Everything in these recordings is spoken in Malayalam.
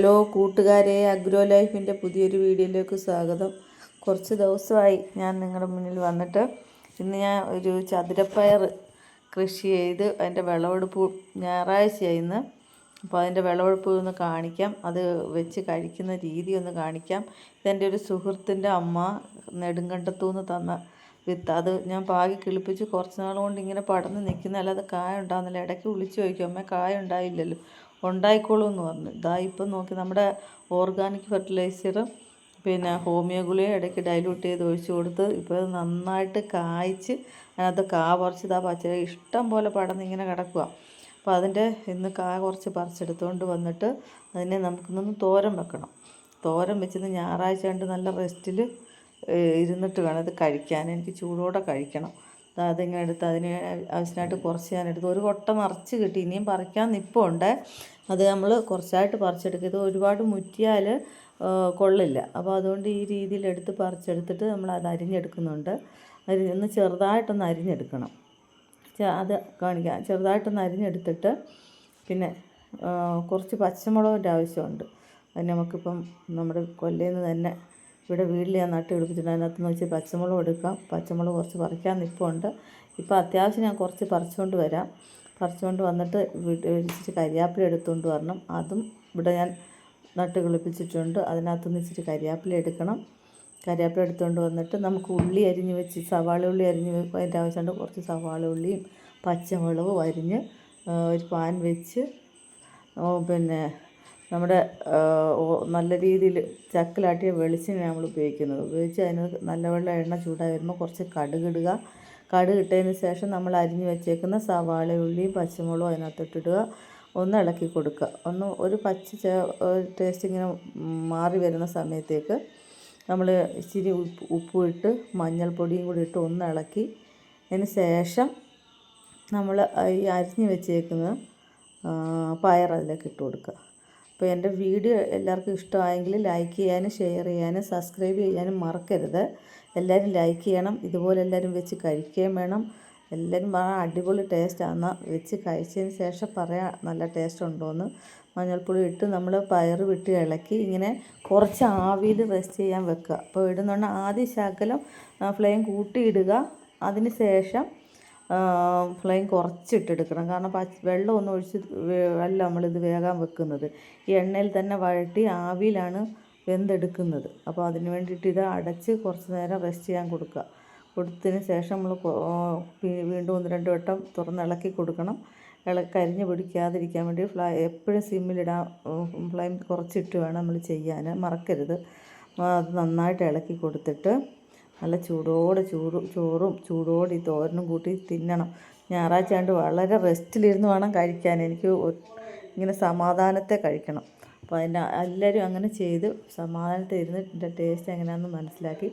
ഹലോ കൂട്ടുകാരെ അഗ്രോ ലൈഫിന്റെ പുതിയൊരു വീഡിയോയിലേക്ക് സ്വാഗതം. കുറച്ച് ദിവസമായി ഞാൻ നിങ്ങളുടെ മുന്നിൽ വന്നിട്ട് ഇന്ന് ഞാൻ ഒരു ചതുരപ്പയർ കൃഷി ചെയ്ത് അതിന്റെ വിളവെടുപ്പ് ഞായറാഴ്ചയായി ഇന്ന്. അപ്പോൾ അതിന്റെ വിളവെടുപ്പ് ഒന്ന് കാണിക്കാം. അത് വെച്ച് കഴിക്കുന്ന രീതി ഒന്ന് കാണിക്കാം. ഇതെന്റെ ഒരു സുഹൃത്തിന്റെ അമ്മ നെടുങ്കണ്ടത്തുനിന്ന് തന്ന വിത്ത്. അത് ഞാൻ പാകി കിളിപ്പിച്ച് കുറച്ച് നാളുകൊണ്ട് കൊണ്ട് ഇങ്ങനെ പടർന്ന് നിൽക്കുന്ന അത് കായ ഉണ്ടാകുന്നില്ല. ഇടയ്ക്ക് വിളിച്ചു ചോദിക്കും അമ്മ കായ ഉണ്ടായില്ലല്ലോ. ഉണ്ടായിക്കോളൂ എന്ന് പറഞ്ഞു. ഇതാ ഇപ്പം നോക്കി നമ്മുടെ ഓർഗാനിക് ഫെർട്ടിലൈസർ പിന്നെ ഹോമിയോ ഗുളിക ഇടയ്ക്ക് ഡൈലൂട്ട് ചെയ്ത് ഒഴിച്ചു കൊടുത്ത് ഇപ്പോൾ നന്നായിട്ട് കായ്ച്ച് അതിനകത്ത് കാ പറിച്ച് ഇതാ പച്ച ഇഷ്ടം പോലെ പടന്ന് ഇങ്ങനെ കിടക്കുക അപ്പോൾ അതിന്റെ ഇന്ന് കാ കുറച്ച് പറിച്ചെടുത്തുകൊണ്ട് വന്നിട്ട് അതിനെ നമുക്കിന്നൊന്ന് തോരൻ വെക്കണം. തോരൻ വെച്ചിന്ന് ഞായറാഴ്ച കണ്ട് നല്ല റെസ്റ്റിൽ ഇരുന്നിട്ട് വേണം ഇത് കഴിക്കാൻ. എനിക്ക് ചൂടോടെ കഴിക്കണം. അതിങ്ങനെ എടുത്ത് അതിന് ആവശ്യമായിട്ട് കുറച്ച് ഞാൻ എടുത്തു. ഒരു കൊട്ട നിറച്ച് കിട്ടി. ഇനിയും പറിക്കാൻ നിപ്പുണ്ട്. അത് നമ്മൾ കുറച്ചായിട്ട് പറിച്ചെടുക്കുക ഇത് ഒരുപാട് മുറ്റിയാൽ കൊള്ളില്ല. അപ്പോൾ അതുകൊണ്ട് ഈ രീതിയിൽ എടുത്ത് പറിച്ചെടുത്തിട്ട് നമ്മൾ അത് അരിഞ്ഞെടുക്കുന്നുണ്ട്. ഒന്ന് ചെറുതായിട്ടൊന്ന് അരിഞ്ഞെടുക്കണം. അത് കാണിക്കാം. ചെറുതായിട്ടൊന്ന് അരിഞ്ഞെടുത്തിട്ട് പിന്നെ കുറച്ച് പച്ചമുളകിന്റെ ആവശ്യമുണ്ട്. അത് നമുക്കിപ്പം നമ്മുടെ കൊല്ലയിൽ നിന്ന് തന്നെ ഇവിടെ വീട്ടിൽ ഞാൻ നട്ട് പിടിപ്പിച്ചിട്ടുണ്ട്. അതിനകത്ത് നിന്ന് വെച്ച് പച്ചമുളക് എടുക്കാം. പച്ചമുളക് കുറച്ച് പറിക്കാൻ നിൽപ്പുണ്ട് ഇപ്പോൾ അത്യാവശ്യം ഞാൻ കുറച്ച് പറിച്ചുകൊണ്ട് വരാം. പറിച്ചുകൊണ്ട് വന്നിട്ട് ഇച്ചിരി കരിയാപ്പില എടുത്തുകൊണ്ട് വരണം. അതും ഇവിടെ ഞാൻ നട്ട് കിളിപ്പിച്ചിട്ടുണ്ട്. അതിനകത്ത് നിന്ന് ഇച്ചിരി കരിയാപ്പില എടുക്കണം. കരിയാപ്പില എടുത്തുകൊണ്ട് വന്നിട്ട് നമുക്ക് ഉള്ളി അരിഞ്ഞ് വെച്ച് സവാള ഉള്ളി അരിഞ്ഞ് അതിന്റെ ആവശ്യമുണ്ട് കുറച്ച് സവാള ഉള്ളിയും പച്ചമുളകും അരിഞ്ഞ് ഒരു പാൻ വെച്ച് പിന്നെ നമ്മുടെ നല്ല രീതിയിൽ ചക്കിലാട്ടിയ വെളിച്ചെണ്ണ നമ്മൾ ഉപയോഗിക്കുന്നത്. ഉപയോഗിച്ച് അതിന് നല്ലവണ്ണം എണ്ണ ചൂടായി വരുമ്പോൾ കുറച്ച് കടുകിടുക കടുകിട്ടതിന് കടുക് ശേഷം നമ്മൾ അരിഞ്ഞ് വെച്ചേക്കുന്ന സവാള ഉള്ളിയും പച്ചമുളകും അതിനകത്തിട്ടിടുക ഒന്ന് ഇളക്കി കൊടുക്കുക. ഒന്ന് ഒരു പച്ച ടേസ്റ്റ് ഇങ്ങനെ മാറി വരുന്ന സമയത്തേക്ക് നമ്മൾ ഇച്ചിരി ഉപ്പ് ഉപ്പും ഇട്ട് മഞ്ഞൾപ്പൊടിയും കൂടി ഇട്ട് ഒന്ന് ഇളക്കി. അതിന് ശേഷം നമ്മൾ ഈ അരിഞ്ഞ് വെച്ചേക്കുന്ന പയർ അതിലേക്ക് ഇട്ട് കൊടുക്കുക. അപ്പോൾ എന്റെ വീഡിയോ എല്ലാവർക്കും ഇഷ്ടമായെങ്കിൽ ലൈക്ക് ചെയ്യാനും ഷെയർ ചെയ്യാനും സബ്സ്ക്രൈബ് ചെയ്യാനും മറക്കരുത്. എല്ലാവരും ലൈക്ക് ചെയ്യണം. ഇതുപോലെ എല്ലാവരും വെച്ച് കഴിക്കുകയും വേണം. എല്ലാവരും ആ അടിപൊളി ടേസ്റ്റാണ് വെച്ച് കഴിച്ചതിന് ശേഷം പറയാം നല്ല ടേസ്റ്റ് ഉണ്ടോയെന്ന് മഞ്ഞൾപ്പൊടി ഇട്ട് നമ്മൾ പയർ വിട്ട് ഇളക്കി ഇങ്ങനെ കുറച്ച് ആവിയിൽ റെസ്റ്റ് ചെയ്യാൻ വെക്കുക. അപ്പോൾ ഇടുന്നുണ്ട് ആദ്യം ശകലം ഫ്ലെയിം കൂട്ടിയിടുക. അതിന് ശേഷം ഫ്ലെയിം കുറച്ചിട്ടെടുക്കണം. കാരണം വെള്ളം ഒന്നും ഒഴിച്ച് അല്ല നമ്മളിത് വേകാൻ വെക്കുന്നത്. ഈ എണ്ണയിൽ തന്നെ വഴട്ടി ആവിയിലാണ് വെന്തെടുക്കുന്നത്. അപ്പോൾ അതിന് വേണ്ടിയിട്ട് ഇത് അടച്ച് കുറച്ച് നേരം റെസ്റ്റ് ചെയ്യാൻ കൊടുക്കുക. കൊടുത്തതിന് ശേഷം നമ്മൾ വീണ്ടും ഒന്ന് രണ്ട് വട്ടം തുറന്ന് ഇളക്കി കൊടുക്കണം. ഇള കരിഞ്ഞ് പിടിക്കാതിരിക്കാൻ വേണ്ടി ഫ്ലൈ എപ്പോഴും സിമ്മിലിടാൻ ഫ്ലെയിം കുറച്ചിട്ട് വേണം നമ്മൾ ചെയ്യാൻ മറക്കരുത്. അത് നന്നായിട്ട് ഇളക്കി കൊടുത്തിട്ട് നല്ല ചൂടോടെ ചൂട് ചോറും ചൂടോടെ ഈ തോരനും കൂട്ടി തിന്നണം. ഞായറാഴ്ച ആണ്ട് വളരെ റെസ്റ്റിലിരുന്ന് വേണം കഴിക്കാൻ. എനിക്ക് ഇങ്ങനെ സമാധാനത്തെ കഴിക്കണം. അപ്പോൾ അതിന്റെ എല്ലാവരും അങ്ങനെ ചെയ്ത് സമാധാനത്തെ ഇരുന്ന് ഇതിന്റെ ടേസ്റ്റ് എങ്ങനെയാണെന്ന് മനസ്സിലാക്കി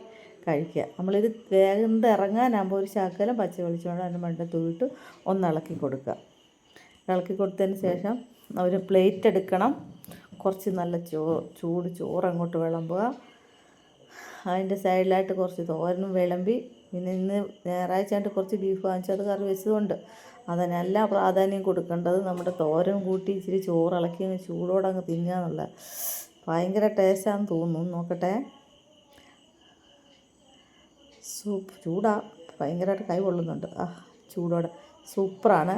കഴിക്കുക. നമ്മളിത് വേഗം ഇറങ്ങാനാകുമ്പോൾ ഒരു ശകലം പച്ച വെളിച്ചോണ്ട് അതിന്റെ മണ്ട തൂവിട്ട് ഒന്ന് ഇളക്കി കൊടുക്കുക. ഇളക്കി കൊടുത്തതിന് ശേഷം ഒരു പ്ലേറ്റ് എടുക്കണം. കുറച്ച് നല്ല ചോ ചൂട് ചോറ് അങ്ങോട്ട് വിളമ്പുക. അതിന്റെ സൈഡിലായിട്ട് കുറച്ച് തോരനും വിളമ്പി പിന്നെ ഇന്ന് ഞായറാഴ്ച ആയിട്ട് കുറച്ച് ബീഫ് വാങ്ങിച്ചത് കറി വെച്ചതുകൊണ്ട് അതിനല്ല പ്രാധാന്യം കൊടുക്കേണ്ടത് നമ്മുടെ തോരൻ കൂട്ടി ഇച്ചിരി ചോറിളക്കി ചൂടോടെ അങ്ങ് തിന്നുകയെന്നുള്ള ഭയങ്കര ടേസ്റ്റാണെന്ന് തോന്നുന്നു. നോക്കട്ടെ. സൂപ്പ് ചൂടാ. ഭയങ്കരമായിട്ട് കൈ കൊള്ളുന്നുണ്ട് ആ ചൂടോടെ. സൂപ്പറാണ്.